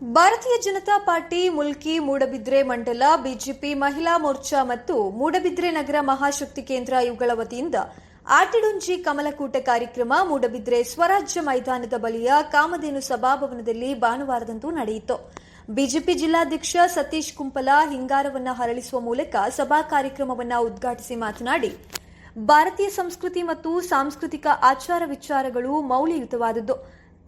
ಭಾರತೀಯ ಜನತಾ ಪಾರ್ಟಿ ಮುಲ್ಕಿ ಮೂಡಬಿದ್ರೆ ಮಂಡಲ, ಬಿಜೆಪಿ ಮಹಿಳಾ ಮೋರ್ಚಾ ಮತ್ತು ಮೂಡಬಿದ್ರೆ ನಗರ ಮಹಾಶಕ್ತಿ ಕೇಂದ್ರ ಇವುಗಳ ವತಿಯಿಂದ ಆಟಿಡುಂಜಿ ಕಮಲಕೂಟ ಕಾರ್ಯಕ್ರಮ, ಮೂಡಬಿದ್ರೆ ಸ್ವರಾಜ್ಯ ಮೈದಾನದ ಬಳಿಯ ಕಾಮಧೇನು ಸಭಾಭವನದಲ್ಲಿ ಭಾನುವಾರದಂದು ನಡೆಯಿತು. ಬಿಜೆಪಿ ಜಿಲ್ಲಾಧ್ಯಕ್ಷ ಸತೀಶ್ ಕುಂಪಲ ಹಿಂಗಾರವನ್ನು ಹರಳಿಸುವ ಮೂಲಕ ಸಭಾ ಕಾರ್ಯಕ್ರಮವನ್ನು ಉದ್ಘಾಟಿಸಿ ಮಾತನಾಡಿ, ಭಾರತೀಯ ಸಂಸ್ಕೃತಿ ಮತ್ತು ಸಾಂಸ್ಕೃತಿಕ ಆಚಾರ ವಿಚಾರಗಳು ಮೌಲ್ಯಯುತವಾದದ್ದು.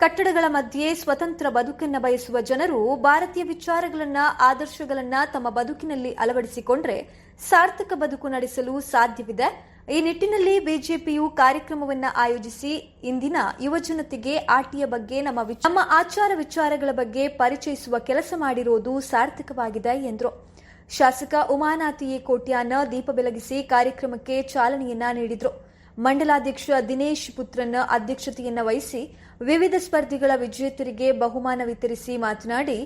ಕಟ್ಟಡಗಳ ಮಧ್ಯೆ ಸ್ವತಂತ್ರ ಬದುಕನ್ನ ಬಯಸುವ ಜನರು ಭಾರತೀಯ ವಿಚಾರಗಳನ್ನ, ಆದರ್ಶಗಳನ್ನ ತಮ್ಮ ಬದುಕಿನಲ್ಲಿ ಅಳವಡಿಸಿಕೊಂಡ್ರೆ ಸಾರ್ಥಕ ಬದುಕು ನಡೆಸಲು ಸಾಧ್ಯವಿದೆ. ಈ ನಿಟ್ಟಿನಲ್ಲಿ ಬಿಜೆಪಿಯು ಕಾರ್ಯಕ್ರಮವನ್ನ ಆಯೋಜಿಸಿ ಇಂದಿನ ಯುವಜನತೆಗೆ ಆಟಿಯ ಬಗ್ಗೆ, ನಮ್ಮ ನಮ್ಮ ಆಚಾರ ವಿಚಾರಗಳ ಬಗ್ಗೆ ಪರಿಚಯಿಸುವ ಕೆಲಸ ಮಾಡಿರುವುದು ಸಾರ್ಥಕವಾಗಿದೆ ಎಂದರು. ಶಾಸಕ ಉಮಾನಾಥಿಯೇ ಕೋಟ್ಯಾನ ದೀಪ ಬೆಳಗಿಸಿ ಕಾರ್ಯಕ್ರಮಕ್ಕೆ ಚಾಲನೆಯನ್ನ ನೀಡಿದರು. ಮಂಡಲಾಧ್ಯಕ್ಷ ದಿನೇಶ್ ಪುತ್ರನ ಅಧ್ಯಕ್ಷತೆಯನ್ನು ವಹಿಸಿ ವಿವಿಧ ಸ್ಪರ್ಧಿಗಳ ವಿಜೇತರಿಗೆ ಬಹುಮಾನ ವಿತರಿಸಿ ಮಾತನಾಡಿ,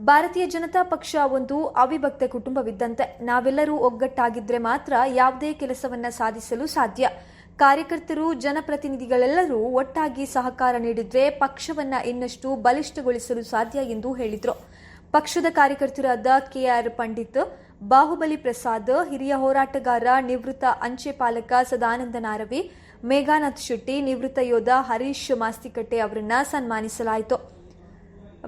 ಭಾರತೀಯ ಜನತಾ ಪಕ್ಷ ಒಂದು ಅವಿಭಕ್ತ ಕುಟುಂಬವಿದ್ದಂತೆ ನಾವೆಲ್ಲರೂ ಒಗ್ಗಟ್ಟಾಗಿದ್ರೆ ಮಾತ್ರ ಯಾವುದೇ ಕೆಲಸವನ್ನ ಸಾಧಿಸಲು ಸಾಧ್ಯ. ಕಾರ್ಯಕರ್ತರು, ಜನಪ್ರತಿನಿಧಿಗಳೆಲ್ಲರೂ ಒಟ್ಟಾಗಿ ಸಹಕಾರ ನೀಡಿದ್ರೆ ಪಕ್ಷವನ್ನ ಇನ್ನಷ್ಟು ಬಲಿಷ್ಠಗೊಳಿಸಲು ಸಾಧ್ಯ ಎಂದು ಹೇಳಿದರು. ಪಕ್ಷದ ಕಾರ್ಯಕರ್ತರಾದ ಕೆಆರ್ ಪಂಡಿತ್, ಬಾಹುಬಲಿ ಪ್ರಸಾದ್, ಹಿರಿಯ ಹೋರಾಟಗಾರ ನಿವೃತ್ತ ಅಂಚೆ ಪಾಲಕ ಸದಾನಂದ ನಾರವಿ, ಮೇಘಾನಾಥ್ ಶೆಟ್ಟಿ, ನಿವೃತ್ತ ಯೋಧ ಹರೀಶ್ ಮಾಸ್ತಿಕಟ್ಟೆ ಅವರನ್ನ ಸನ್ಮಾನಿಸಲಾಯಿತು.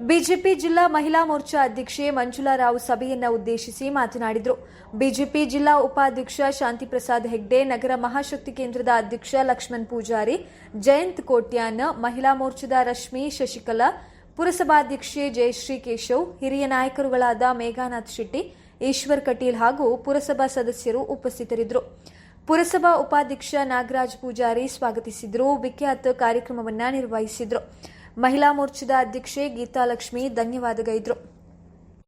ಬಿಜೆಪಿ ಜಿಲ್ಲಾ ಮಹಿಳಾ ಮೋರ್ಚಾ ಅಧ್ಯಕ್ಷೆ ಮಂಜುಳಾ ರಾವ್ ಸಭೆಯನ್ನ ಉದ್ದೇಶಿಸಿ ಮಾತನಾಡಿದರು. ಬಿಜೆಪಿ ಜಿಲ್ಲಾ ಉಪಾಧ್ಯಕ್ಷ ಶಾಂತಿ ಪ್ರಸಾದ್ ಹೆಗ್ಡೆ, ನಗರ ಮಹಾಶಕ್ತಿ ಕೇಂದ್ರದ ಅಧ್ಯಕ್ಷ ಲಕ್ಷ್ಮಣ್ ಪೂಜಾರಿ, ಜಯಂತ್ ಕೋಟ್ಯಾನ್, ಮಹಿಳಾ ಮೋರ್ಚಾದ ರಶ್ಮಿ ಶಶಿಕಲಾ ಪುರಸಭಾಧ್ಯಕ್ಷೆ ಜಯಶ್ರೀ ಕೇಶವ್ ಹಿರಿಯ ನಾಯಕರುಗಳಾದ ಮೇಘಾನಾಥ್ ಶೆಟ್ಟಿ, ಈಶ್ವರ್ ಕಟೀಲ್ ಹಾಗೂ ಪುರಸಭಾ ಸದಸ್ಯರು ಉಪಸ್ಥಿತರಿದ್ದರು. ಪುರಸಭಾ ಉಪಾಧ್ಯಕ್ಷ ನಾಗರಾಜ್ ಪೂಜಾರಿ ಸ್ವಾಗತಿಸಿದ್ರು. ವಿಖ್ಯಾತ ಕಾರ್ಯಕ್ರಮವನ್ನ ನಿರ್ವಹಿಸಿದ್ರು. ಮಹಿಳಾ ಮೋರ್ಚಾದ ಅಧ್ಯಕ್ಷೆ ಗೀತಾಲಕ್ಷ್ಮಿ ಧನ್ಯವಾದಗೈದ್ರು.